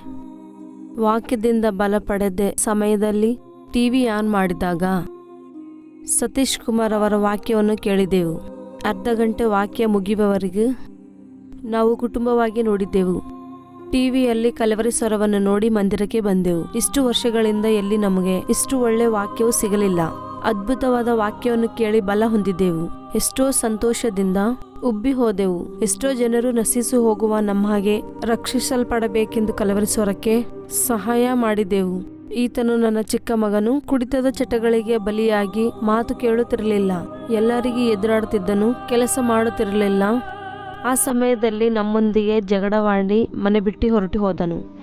ವಾಕ್ಯದಿಂದ ಬಲ ಪಡೆದ ಸಮಯದಲ್ಲಿ ಟಿವಿ ಆನ್ ಮಾಡಿದಾಗ ಸತೀಶ್ ಕುಮಾರ್ ಅವರ ವಾಕ್ಯವನ್ನು ಕೇಳಿದೆವು. ಅರ್ಧ ಗಂಟೆ ವಾಕ್ಯ ಮುಗಿಯುವವರೆಗೂ ನಾವು ಕುಟುಂಬವಾಗಿ ನೋಡಿದ್ದೆವು ಟಿವಿಯಲ್ಲಿ ಕಲವರಿ ಸ್ವರವನ್ನು ನೋಡಿ ಮಂದಿರಕ್ಕೆ ಬಂದೆವು. ಇಷ್ಟು ವರ್ಷಗಳಿಂದ ಎಲ್ಲಿ ನಮಗೆ ಇಷ್ಟು ಒಳ್ಳೆ ವಾಕ್ಯವು ಸಿಗಲಿಲ್ಲ. ಅದ್ಭುತವಾದ ವಾಕ್ಯವನ್ನು ಕೇಳಿ ಬಲ ಹೊಂದಿದ್ದೆವು ಎಷ್ಟೋ ಸಂತೋಷದಿಂದ ಉಬ್ಬಿ ಹೋದೆವು. ಎಷ್ಟೋ ಜನರು ನಶಿಸು ಹೋಗುವ ನಮ್ಮ ಹಾಗೆ ರಕ್ಷಿಸಲ್ಪಡಬೇಕೆಂದು ಕಲವರಿ ಸ್ವರಕ್ಕೆ ಸಹಾಯ ಮಾಡಿದೆವು. ಈತನು ನನ್ನ ಚಿಕ್ಕ ಮಗನು, ಕುಡಿತದ ಚಟಗಳಿಗೆ ಬಲಿಯಾಗಿ ಮಾತು ಕೇಳುತ್ತಿರಲಿಲ್ಲ. ಎಲ್ಲರಿಗೂ ಎದುರಾಡುತ್ತಿದ್ದನು, ಕೆಲಸ ಮಾಡುತ್ತಿರಲಿಲ್ಲ. ಆ ಸಮಯದಲ್ಲಿ ನಮ್ಮೊಂದಿಗೆ ಜಗಳವಾಡಿ ಮನೆ ಬಿಟ್ಟು ಹೊರಟು ಹೋದನು.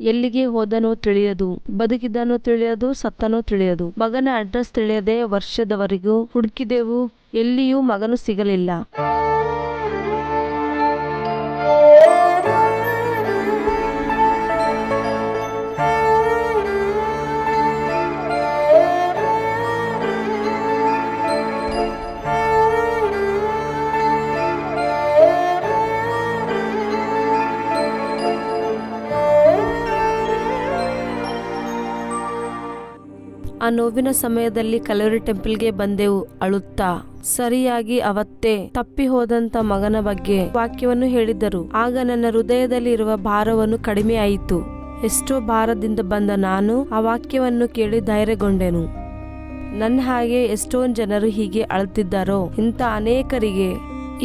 ಎಲ್ಲಿಗೆ ಹೋದನೋ ತಿಳಿಯದು, ಬದುಕಿದನೋ ತಿಳಿಯದು, ಸತ್ತನೋ ತಿಳಿಯದು. ಮಗನ ಅಡ್ರೆಸ್ ತಿಳಿಯದೆ ವರ್ಷದವರೆಗೂ ಹುಡುಕಿದೆವು, ಎಲ್ಲಿಯೂ ಮಗನು ಸಿಗಲಿಲ್ಲ. ನೋವಿನ ಸಮಯದಲ್ಲಿ ಕಲವರಿ ಟೆಂಪಲ್ಗೆ ಬಂದೆವು. ಅಳುತ್ತಾ, ಸರಿಯಾಗಿ ಅವತ್ತೇ ತಪ್ಪಿ ಹೋದಂತ ಮಗನ ಬಗ್ಗೆ ವಾಕ್ಯವನ್ನು ಹೇಳಿದ್ದರು ಆಗ ನನ್ನ ಹೃದಯದಲ್ಲಿ ಇರುವ ಭಾರವನ್ನು ಕಡಿಮೆ ಆಯಿತು. ಎಷ್ಟೋ ಭಾರದಿಂದ ಬಂದ ನಾನು ಆ ವಾಕ್ಯವನ್ನು ಕೇಳಿ ಧೈರ್ಯಗೊಂಡೆನು. ನನ್ನ ಹಾಗೆ ಎಷ್ಟೊಂದು ಜನರು ಹೀಗೆ ಅಳುತ್ತಿದ್ದಾರೋ, ಇಂಥ ಅನೇಕರಿಗೆ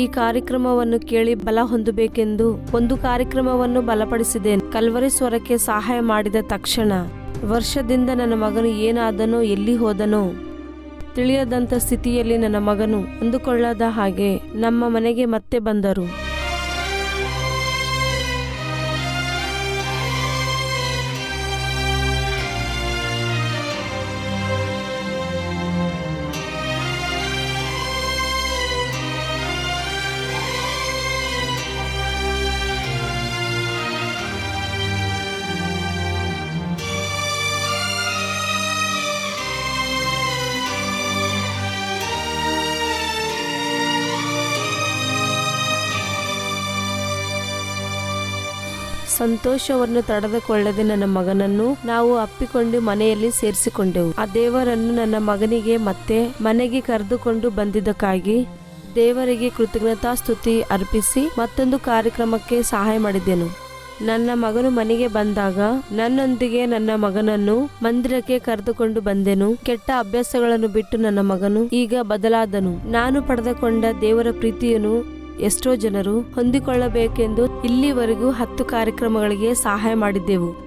ಈ ಕಾರ್ಯಕ್ರಮವನ್ನು ಕೇಳಿ ಬಲ ಹೊಂದಬೇಕೆಂದು ಒಂದು ಕಾರ್ಯಕ್ರಮವನ್ನು ಬಲಪಡಿಸಿದೆ ಕಲ್ವರಿ ಸ್ವರಕ್ಕೆ ಸಹಾಯ ಮಾಡಿದ ತಕ್ಷಣ ವರ್ಷದಿಂದ ನನ್ನ ಮಗನು ಏನಾದನೋ, ಎಲ್ಲಿ ಹೋದನೋ ತಿಳಿಯದಂಥ ಸ್ಥಿತಿಯಲ್ಲಿ ನನ್ನ ಮಗನು ಅಂದುಕೊಳ್ಳದ ಹಾಗೆ ನಮ್ಮ ಮನೆಗೆ ಮತ್ತೆ ಬಂದರು. ಸಂತೋಷವನ್ನು ತಡೆದುಕೊಳ್ಳದೆ ನನ್ನ ಮಗನನ್ನು ನಾವು ಅಪ್ಪಿಕೊಂಡು ಮನೆಯಲ್ಲಿ ಸೇರಿಸಿಕೊಂಡೆವು. ಆ ದೇವರನ್ನು ನನ್ನ ಮಗನಿಗೆ ಮತ್ತೆ ಮನೆಗೆ ಕರೆದುಕೊಂಡು ಬಂದಿದ್ದಕ್ಕಾಗಿ ದೇವರಿಗೆ ಕೃತಜ್ಞತಾ ಸ್ತುತಿ ಅರ್ಪಿಸಿ ಮತ್ತೊಂದು ಕಾರ್ಯಕ್ರಮಕ್ಕೆ ಸಹಾಯ ಮಾಡಿದೆನು. ನನ್ನ ಮಗನು ಮನೆಗೆ ಬಂದಾಗ ನನ್ನೊಂದಿಗೆ ನನ್ನ ಮಗನನ್ನು ಮಂದಿರಕ್ಕೆ ಕರೆದುಕೊಂಡು ಬಂದೆನು. ಕೆಟ್ಟ ಅಭ್ಯಾಸಗಳನ್ನು ಬಿಟ್ಟು ನನ್ನ ಮಗನು ಈಗ ಬದಲಾದನು. ನಾನು ಪಡೆದುಕೊಂಡ ದೇವರ ಪ್ರೀತಿಯನ್ನು ಎಷ್ಟೋ ಜನರು ಹೊಂದಿಕೊಳ್ಳಬೇಕೆಂದು ಇಲ್ಲಿವರೆಗೂ ಹತ್ತು ಕಾರ್ಯಕ್ರಮಗಳಿಗೆ ಸಹಾಯ ಮಾಡಿದ್ದೆವು.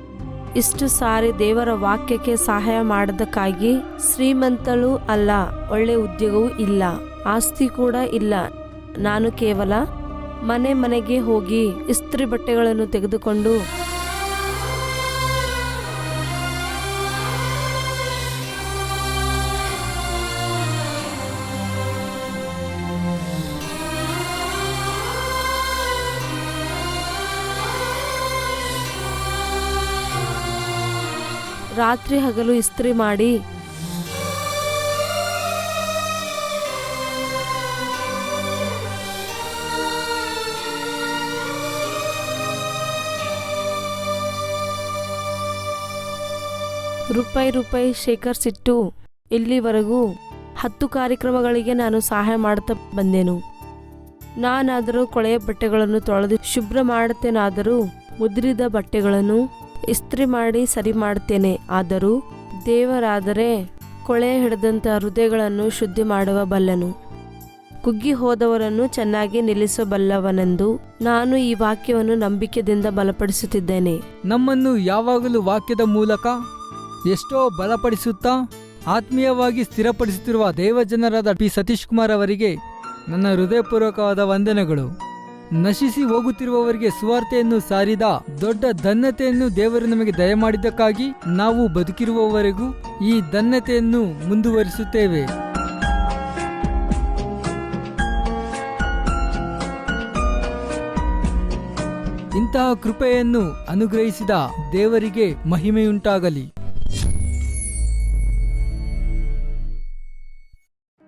ಇಷ್ಟು ಸಾರಿ ದೇವರ ವಾಕ್ಯಕ್ಕೆ ಸಹಾಯ ಮಾಡದಕ್ಕಾಗಿ ಶ್ರೀಮಂತಳು ಅಲ್ಲ, ಒಳ್ಳೆ ಉದ್ಯೋಗವೂ ಇಲ್ಲ, ಆಸ್ತಿ ಕೂಡ ಇಲ್ಲ. ನಾನು ಕೇವಲ ಮನೆ ಮನೆಗೆ ಹೋಗಿ ಇಸ್ತ್ರಿ ಬಟ್ಟೆಗಳನ್ನು ತೆಗೆದುಕೊಂಡು ರಾತ್ರಿ ಹಗಲು ಇಸ್ತ್ರಿ ಮಾಡಿ. ರೂಪಾಯಿ ರೂಪಾಯಿ ಶೇಖರಿಸಿಟ್ಟು ಇಲ್ಲಿವರೆಗೂ ಹತ್ತು ಕಾರ್ಯಕ್ರಮಗಳಿಗೆ ನಾನು ಸಹಾಯ ಮಾಡ್ತಾ ಬಂದೆನು. ನಾನಾದರೂ ಕೊಳೆಯ ಬಟ್ಟೆಗಳನ್ನು ತೊಳೆದು ಶುಭ್ರ ಮಾಡುತ್ತೇನಾದರೂ ಮುದ್ರಿದ ಬಟ್ಟೆಗಳನ್ನು ಇಸ್ತ್ರಿ ಮಾಡಿ ಸರಿ ಮಾಡ್ತೇನೆ. ಆದರೂ ದೇವರಾದರೆ ಕೊಳೆ ಹಿಡಿದಂಥ ಹೃದಯಗಳನ್ನು ಶುದ್ಧಿ ಮಾಡುವ ಬಲ್ಲನು. ಕುಗ್ಗಿ ಹೋದವರನ್ನು ಚೆನ್ನಾಗಿ ನಿಲ್ಲಿಸಬಲ್ಲವನೆಂದು ನಾನು ಈ ವಾಕ್ಯವನ್ನು ನಂಬಿಕೆಯಿಂದ ಬಲಪಡಿಸುತ್ತಿದ್ದೇನೆ.
ನಮ್ಮನ್ನು ಯಾವಾಗಲೂ ವಾಕ್ಯದ ಮೂಲಕ ಎಷ್ಟೋ ಬಲಪಡಿಸುತ್ತಾ ಆತ್ಮೀಯವಾಗಿ ಸ್ಥಿರಪಡಿಸುತ್ತಿರುವ ದೇವಜನರಾದ ಪಿ. ಸತೀಶ್ ಕುಮಾರ್ ಅವರಿಗೆ ನನ್ನ ಹೃದಯಪೂರ್ವಕವಾದ ವಂದನೆಗಳು. ನಶಿಸಿ ಹೋಗುತ್ತಿರುವವರಿಗೆ ಸುವಾರ್ತೆಯನ್ನು ಸಾರಿದ ದೊಡ್ಡ ಧನ್ಯತೆಯನ್ನು ದೇವರು ನಮಗೆ ದಯಮಾಡಿದ್ದಕ್ಕಾಗಿ ನಾವು ಬದುಕಿರುವವರೆಗೂ ಈ ಧನ್ಯತೆಯನ್ನು ಮುಂದುವರಿಸುತ್ತೇವೆ. ಇಂತಹ ಕೃಪೆಯನ್ನು ಅನುಗ್ರಹಿಸಿದ ದೇವರಿಗೆ ಮಹಿಮೆಯುಂಟಾಗಲಿ.